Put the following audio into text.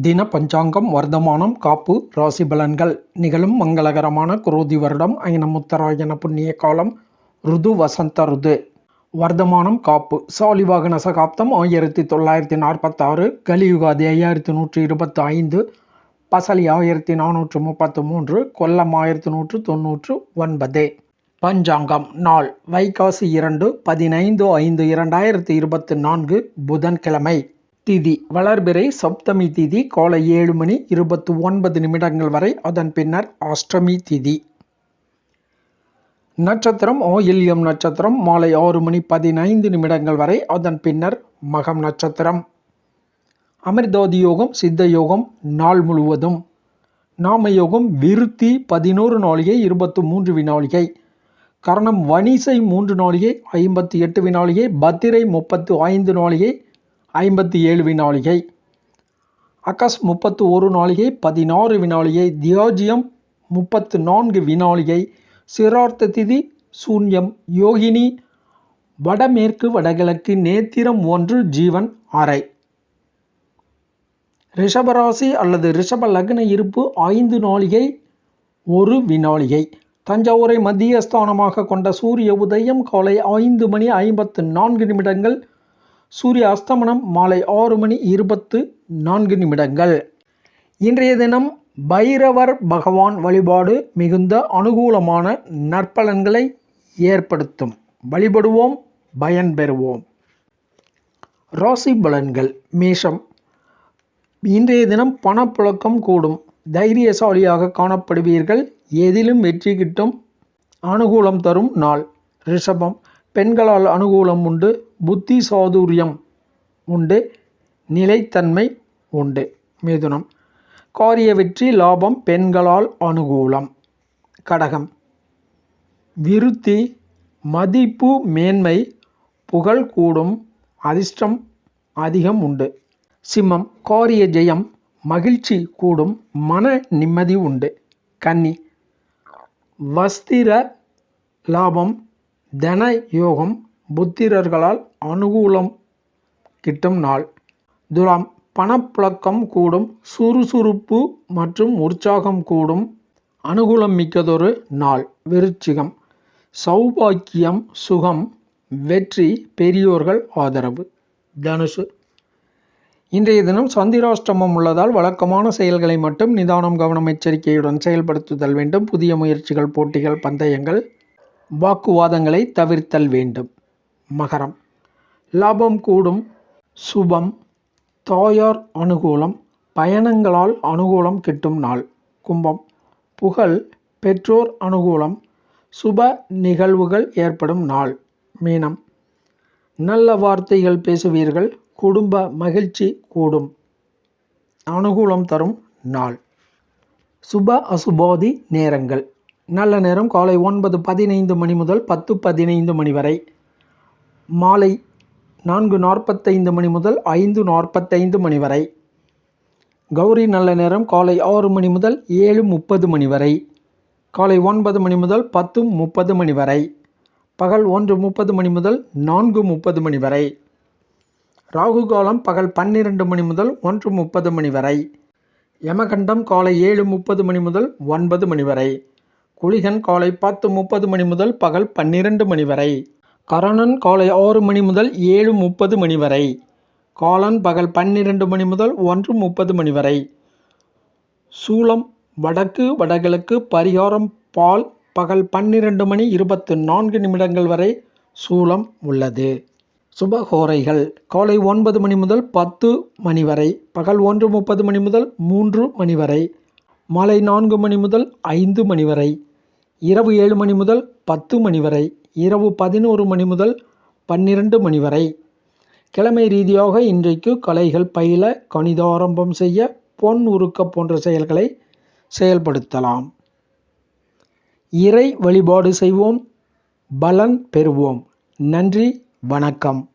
தின பஞ்சாங்கம் வர்த்தமானம் காப்பு ராசி பலன்கள். நிகழும் மங்களகரமான குரோதி வருடம் ஐன முத்தராயன புண்ணிய காலம் ருது வசந்த ருது. வர்த்தமானம் காப்பு. சாலிவாகன சகாப்தம் ஆயிரத்தி தொள்ளாயிரத்தி நாற்பத்தாறு. கலியுகாதி ஐயாயிரத்தி நூற்றி இருபத்தி ஐந்து பசலி ஆயிரத்தி நானூற்று முப்பத்து மூன்று கொல்லம் ஆயிரத்தி நூற்று தொன்னூற்று ஒன்பது. பஞ்சாங்கம் நாள். வைகாசி இரண்டு பதினைந்து ஐந்து இரண்டாயிரத்தி இருபத்தி நான்கு புதன்கிழமை. திதி வளர்பிறை சப்தமி திதி காலை ஏழு மணி இருபத்தி ஒன்பது நிமிடங்கள் வரை அதன் பின்னர் அஷ்டமி திதி. நட்சத்திரம் ஓயில்யம் நட்சத்திரம் மாலை ஆறு மணி பதினைந்து நிமிடங்கள் வரை அதன் பின்னர் மகம் நட்சத்திரம். அமிர்தோதி யோகம் சித்த யோகம் நாள் முழுவதும். நாம யோகம் விருத்தி பதினோரு நாளிகை இருபத்து மூன்று வினாளிகை கரணம் வணிசை மூன்று நாளிகை ஐம்பத்தி எட்டு வினாளிகை பத்திரை முப்பத்து ஐந்து நாளிகை ஐம்பத்தி ஏழு வினாளிகை அகஸ் முப்பத்து ஒரு நாளிகை பதினாறு வினாளிகை தியோஜியம் முப்பத்து நான்கு வினாளிகை சிரார்த்த திதி சூன்யம் யோகினி வடமேற்கு வடகிழக்கு நேத்திரம் ஒன்று ஜீவன் அறை ரிஷபராசி அல்லது ரிஷப லக்ன இருப்பு ஐந்து நாளிகை ஒரு வினாளிகை தஞ்சாவூரை மத்திய ஸ்தானமாக கொண்ட சூரிய உதயம் காலை ஐந்து மணி ஐம்பத்து நான்கு நிமிடங்கள் சூரிய அஸ்தமனம் மாலை ஆறு மணி இருபத்து நான்கு நிமிடங்கள். இன்றைய தினம் பைரவர் பகவான் வழிபாடு மிகுந்த அனுகூலமான நற்பலன்களை ஏற்படுத்தும். வழிபடுவோம் பயன் பெறுவோம். ராசி பலன்கள் மேஷம். இன்றைய தினம் பணப்புழக்கம் கூடும். தைரியசாலியாக காணப்படுவீர்கள். எதிலும் வெற்றி கிட்டும். அனுகூலம் தரும் நாள். ரிஷபம். பெண்களால் அனுகூலம் உண்டு. புத்தி சாதுரியம் உண்டு நிலைத்தன்மை உண்டு. மிதுனம். காரிய வெற்றி லாபம் பெண்களால் அனுகூலம். கடகம். விருத்தி மதிப்பு மேன்மை புகழ் கூடும் அதிர்ஷ்டம் அதிகம் உண்டு. சிம்மம். காரிய ஜெயம் மகிழ்ச்சி கூடும் மன நிம்மதி உண்டு. கன்னி. வஸ்திர லாபம் தன யோகம் புத்திரர்களால் அனுகூலம் கிட்டும் நாள். துலாம் பணப்புழக்கம் கூடும் சுறுசுறுப்பு மற்றும் உற்சாகம் கூடும் அனுகூலம் மிக்கதொரு நாள் விருச்சிகம். சௌபாக்கியம் சுகம் வெற்றி பெரியோர்கள் ஆதரவு. தனுசு. இன்றைய தினம் சந்திராஷ்டமம் உள்ளதால் வழக்கமான செயல்களை மட்டும் நிதானம் கவனம் எச்சரிக்கையுடன் செயல்படுத்துதல் வேண்டும். புதிய முயற்சிகள் போட்டிகள் பந்தயங்கள் வாக்குவாதங்களை தவிர்த்தல் வேண்டும். மகரம். லாபம் கூடும் சுபம். தாயார் அனுகூலம். பயணங்களால் அனுகூலம் கிட்டும் நாள். கும்பம். புகழ் பெற்றோர் அனுகூலம். சுப நிகழ்வுகள் ஏற்படும் நாள். மீனம். நல்ல வார்த்தைகள் பேசுவீர்கள். குடும்ப மகிழ்ச்சி கூடும். அனுகூலம் தரும் நாள். சுப அசுபாதி நேரங்கள். நல்ல நேரம் காலை ஒன்பது பதினைந்து மணி முதல் பத்து பதினைந்து மணி வரை. மாலை நான்கு நாற்பத்தைந்து மணி முதல் ஐந்து நாற்பத்தைந்து மணி வரை. கௌரி நல்ல நேரம் காலை ஆறு மணி முதல் ஏழு முப்பது மணி வரை. காலை ஒன்பது மணி முதல் பத்து முப்பது மணி வரை. பகல் ஒன்று முப்பது மணி முதல் நான்கு முப்பது மணி வரை. ராகு காலம் பகல் பன்னிரண்டு மணி முதல் ஒன்று முப்பது மணி வரை. யமகண்டம் காலை ஏழு முப்பது மணி முதல் ஒன்பது மணி வரை. குளிகன் காலை பத்து முப்பது மணி முதல் பகல் பன்னிரண்டு மணி வரை. கரணன் காலை ஆறு மணி முதல் ஏழு முப்பது மணி வரை. காலன் பகல் பன்னிரண்டு மணி முதல் ஒன்று முப்பது மணி வரை. சூலம் வடக்கு வடகிழக்கு பரிகாரம் பால் பகல் பன்னிரண்டு மணி இருபத்து நான்கு நிமிடங்கள் வரை சூலம் உள்ளது. சுபஹோரைகள் காலை ஒன்பது மணி முதல் பத்து மணி வரை பகல் ஒன்று முப்பது மணி முதல் மூன்று மணி வரை மாலை நான்கு மணி முதல் ஐந்து மணி வரை இரவு ஏழு மணி முதல் பத்து மணி வரை இரவு பதினோரு மணி முதல் பன்னிரண்டு மணி வரை. கிழமை ரீதியாக இன்றைக்கு கலைகள் பயில கணிதாரம்பம் செய்ய பொன் உருக்க போன்ற செயல்களை செயல்படுத்தலாம். இறை வழிபாடு செய்வோம். பலன் பெறுவோம். நன்றி வணக்கம்.